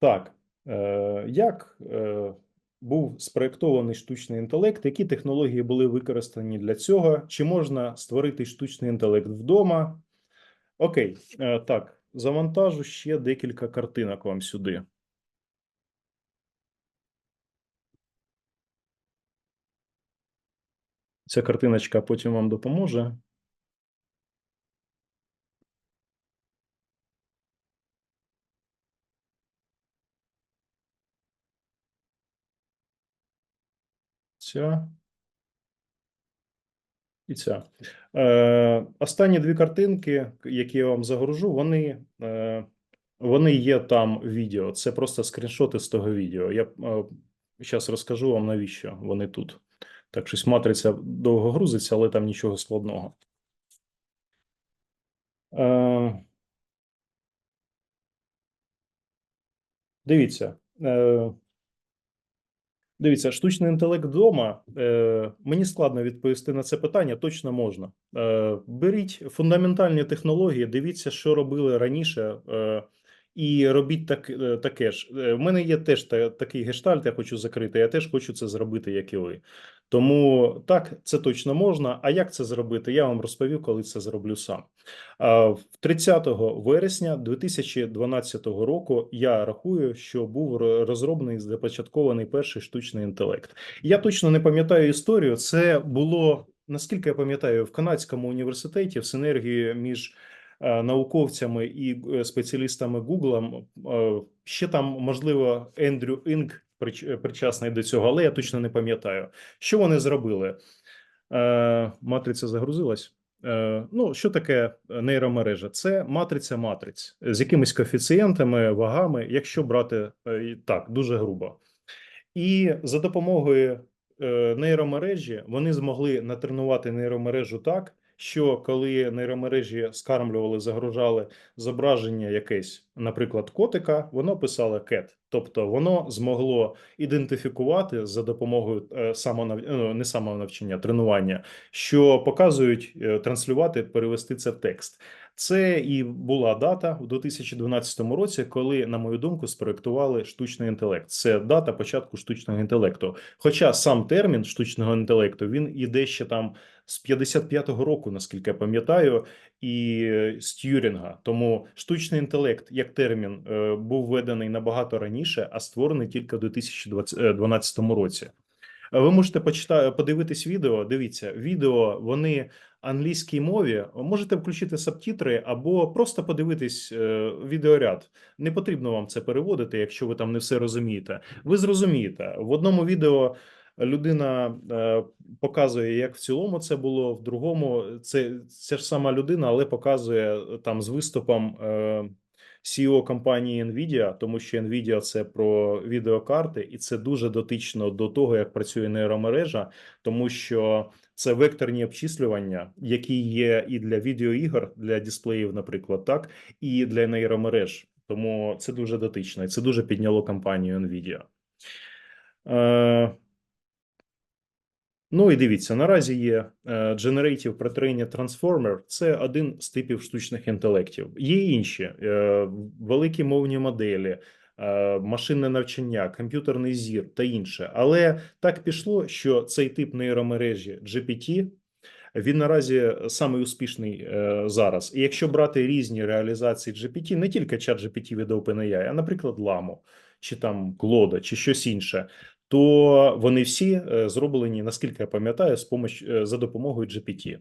Так, е, як е, був спроєктований штучний інтелект? Які технології були використані для цього? Чи можна створити штучний інтелект вдома? Окей, е, так, завантажу ще декілька картинок вам сюди. Ця картиночка потім вам допоможе. Ця. І ця. Е, останні дві картинки, які я вам загружу, вони, е, вони є там відео. Це просто скріншоти з того відео. Я е, зараз розкажу вам, навіщо вони тут. Так, щось матриця довго грузиться, але там нічого складного. Е, дивіться. Е, Дивіться, штучний інтелект вдома. Е, мені складно відповісти на це питання. Точно можна. Е, беріть фундаментальні технології, дивіться, що робили раніше, е, і робіть так, е, таке ж. Е, в мене є теж та, такий гештальт, я хочу закрити. Я теж хочу це зробити, як і ви. Тому так, це точно можна. А як це зробити? Я вам розповів, коли це зроблю сам. А, в 30 вересня 2012 року я рахую, що був ро- розроблений започаткований перший штучний інтелект. Я точно не пам'ятаю історію. Це було наскільки я пам'ятаю в канадському університеті в синергії між науковцями і е, спеціалістами Google. Е, Ще там можливо Ендрю Інг прич- причасний до цього, але я точно не пам'ятаю. Що вони зробили? Е, Матриця загрузилась. Е, Ну, що таке нейромережа? Це матриця матриць з якимись коефіцієнтами, вагами, якщо брати е, так, дуже грубо. І за допомогою е, нейромережі вони змогли натренувати нейромережу так, що коли нейромережі скармлювали, загружали зображення якесь, наприклад, котика, воно писало cat. Тобто воно змогло ідентифікувати за допомогою е, самонав... ну, не самонавчання, тренування, що показують е, транслювати, перевести це в текст. Це і була дата у 2012 році, коли, на мою думку, спроектували штучний інтелект. Це дата початку штучного інтелекту. Хоча сам термін штучного інтелекту він іде ще там з 55-го року, наскільки я пам'ятаю, і е, з Т'юрінга. Тому штучний інтелект як термін е, був введений набагато раніше, а створений тільки у 2012 році. Ви можете почитати, подивитись відео. Дивіться, відео вони англійській мові. Можете включити субтитри або просто подивитись е, відеоряд. Не потрібно вам це переводити, якщо ви там не все розумієте. Ви зрозумієте в одному відео. Людина е, показує, як в цілому це було, в другому це ця ж сама людина, але показує е, там з виступом CEO компанії Nvidia, тому що Nvidia – це про відеокарти, і це дуже дотично до того, як працює нейромережа, тому що це векторні обчислювання, які є і для відеоігор, для дисплеїв, наприклад, так, і для нейромереж. Тому це дуже дотично, і це дуже підняло компанію Nvidia. Е, Ну і дивіться, наразі є е, Generative Pre-Trained Transformer. Це один з типів штучних інтелектів. Є інші е, великі мовні моделі, е, машинне навчання, комп'ютерний зір та інше. Але так пішло, що цей тип нейромережі GPT він наразі самий успішний зараз. І якщо брати різні реалізації GPT, не тільки чат GPT від OpenAI, а наприклад, Ламу, чи там Клода, чи щось інше, то вони всі е, зроблені, наскільки я пам'ятаю, з помощ, е, за допомогою GPT.